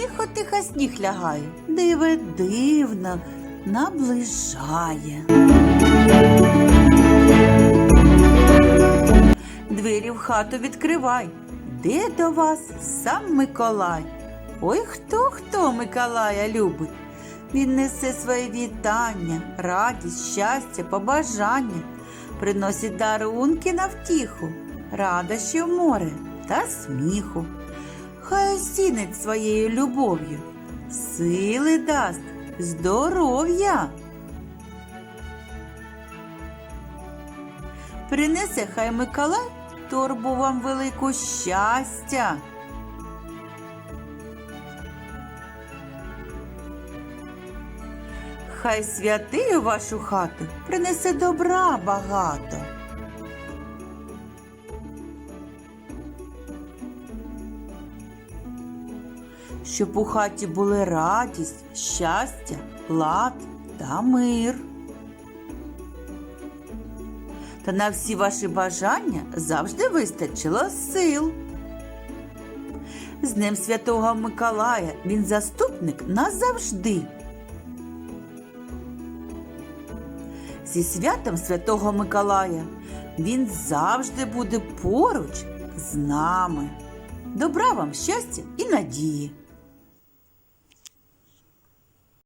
Тихо-тихо сніг лягає, диве дивно наближає. Двері в хату відкривай. Де до вас сам Миколай? Ой, хто хто Миколая любить? Він несе своє вітання, радість, щастя, побажання, приносить дарунки на втіху, радощів море та сміху. Хай осінить своєю любов'ю, сили дасть, здоров'я. Принесе хай Миколай торбу вам велику щастя. Хай святий у вашу хату принесе добра багато. Щоб у хаті були радість, щастя, лад та мир. Та на всі ваші бажання завжди вистачило сил. З Днем Святого Миколая він заступник назавжди. Зі святом Святого Миколая він завжди буде поруч з нами. Добра вам щастя і надії!